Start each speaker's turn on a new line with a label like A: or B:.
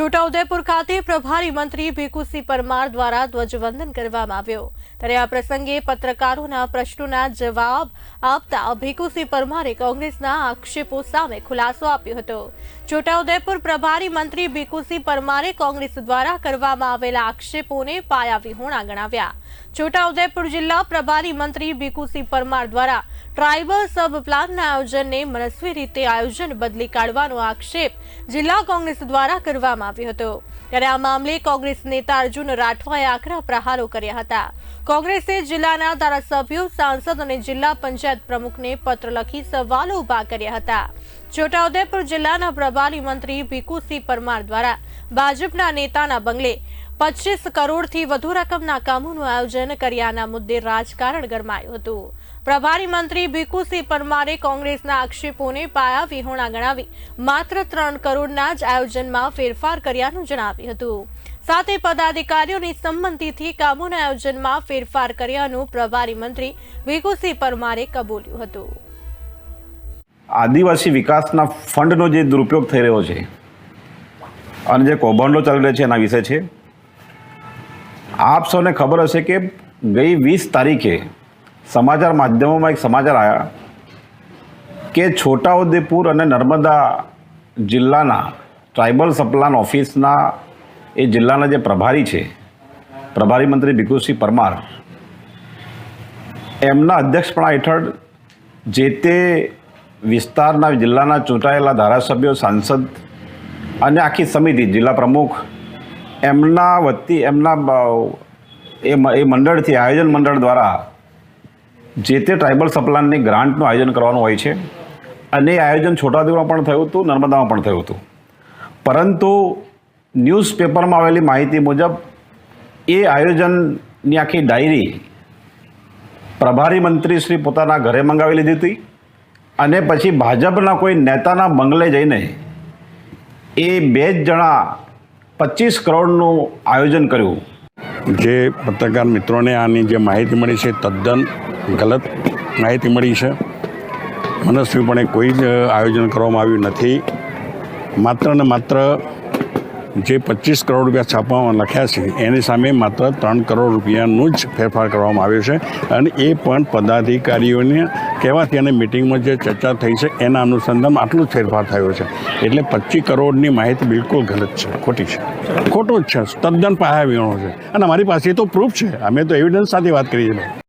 A: છોટાઉદેપુર ખાતે પ્રભારી મંત્રી ભીખુસિંહ પરમાર દ્વારા ધ્વજવંદન કરવામાં આવ્યો. ત્યારે આ પ્રસંગે પત્રકારોના પ્રશ્નોના જવાબ આપતા ભીખુસિંહ પરમારે કોંગ્રેસના આક્ષેપો સામે ખુલાસો આપ્યો હતો. છોટાઉદેપુર પ્રભારી મંત્રી ભીખુસિંહ પરમારે કોંગ્રેસ દ્વારા કરવામાં આવેલા આક્ષેપોને પાયાવિહોણા ગણાવ્યા. છોટાઉદેપુર જિલ્લા પ્રભારી મંત્રી ભીખુસિંહ પરમાર દ્વારા ટ્રાઇબલ સબ પ્લાનના આયોજનને મનસ્વી રીતે આયોજન બદલી કાઢવાનો આક્ષેપ જિલ્લા કોંગ્રેસ દ્વારા કરવામાં આવ્યો હતો. ત્યારે આ મામલે કોંગ્રેસ નેતા અર્જુન રાઠવાએ આકરા પ્રહારો કર્યા હતા. કોંગ્રેસે જિલ્લાના ધારાસભ્યો, સાંસદ અને જિલ્લા પંચાયત પ્રમુખને પત્ર લખી સવાલો ઊભા કર્યા હતા. છોટાઉદેપુર જિલ્લાના પ્રભારી મંત્રી ભીખુસિંહ પરમાર દ્વારા ભાજપના નેતાના બંગલે પચીસ કરોડથી વધુ રકમના કામોનું આયોજન કર્યાના મુદ્દે રાજકારણ ગરમાયું હતું. પ્રભારી મંત્રી ભીખુસિંહ પરમારે કોંગ્રેસના આક્ષેપોને પાયા વિહોણા ગણાવી, માત્ર ત્રણ કરોડના જ આયોજનમાં ફેરફાર કર્યાનું જણાવ્યું હતું. સાથે પદાધિકારીઓની સંમતિથી કામોના આયોજનમાં ફેરફાર કર્યાનું પ્રભારી મંત્રી ભીખુસિંહ પરમારે કબૂલ્યું હતું.
B: આદિવાસી વિકાસના ફંડનો જે દુરુપયોગ થઈ રહ્યો છે, અને જે કૌભાંડો ચાલી રહ્યો છે એના વિશે છે આપ સૌને ખબર હશે કે ગઈ વીસ તારીખે સમાચાર માધ્યમોમાં એક સમાચાર આવ્યા કે છોટાઉદેપુર અને નર્મદા જિલ્લાના ટ્રાઇબલ સપ્લાન ઓફિસના એ જિલ્લાના જે પ્રભારી છે, પ્રભારી મંત્રી ભીખુસિંહ પરમાર, એમના અધ્યક્ષપણા હેઠળ જે તે વિસ્તારના, જિલ્લાના ચૂંટાયેલા ધારાસભ્યો, સાંસદ અને આખી સમિતિ, જિલ્લા પ્રમુખ એમના વતી, એમના એ એ મંડળથી, આયોજન મંડળ દ્વારા જે તે ટ્રાઇબલ સપ્લાનની ગ્રાન્ટનું આયોજન કરવાનું હોય છે અને એ આયોજન છોટાઉદેપુરમાં પણ થયું હતું, નર્મદામાં પણ થયું હતું. પરંતુ ન્યૂઝપેપરમાં આવેલી માહિતી મુજબ એ આયોજનની આખી ડાયરી પ્રભારી મંત્રી શ્રી પોતાના ઘરે મંગાવી લીધી હતી અને પછી ભાજપના કોઈ નેતાના બંગલે જઈને એ બે જ જણા પચીસ કરોડનું આયોજન કર્યું.
C: જે પત્રકાર મિત્રોને આની જે માહિતી મળી છે, તદ્દન ગલત માહિતી મળી છે. મનસ્વીપણે કોઈ જ આયોજન કરવામાં આવ્યું નથી. માત્ર ને માત્ર જે પચીસ કરોડ રૂપિયા છાપવામાં લખ્યા છે, એની સામે માત્ર ત્રણ કરોડ રૂપિયાનું જ ફેરફાર કરવામાં આવ્યો છે અને એ પણ પદાધિકારીઓને કહેવાથી અને મિટિંગમાં જે ચર્ચા થઈ છે, એના અનુસંધાનમાં આટલો જ ફેરફાર થયો છે. એટલે પચીસ કરોડની માહિતી બિલકુલ ગલત છે, ખોટી છે. ખોટું જ છે તદ્દન પાયા વિહોણો છે. અને અમારી પાસે તો પ્રૂફ છે. અમે તો એવિડન્સ સાથે વાત કરીએ છીએ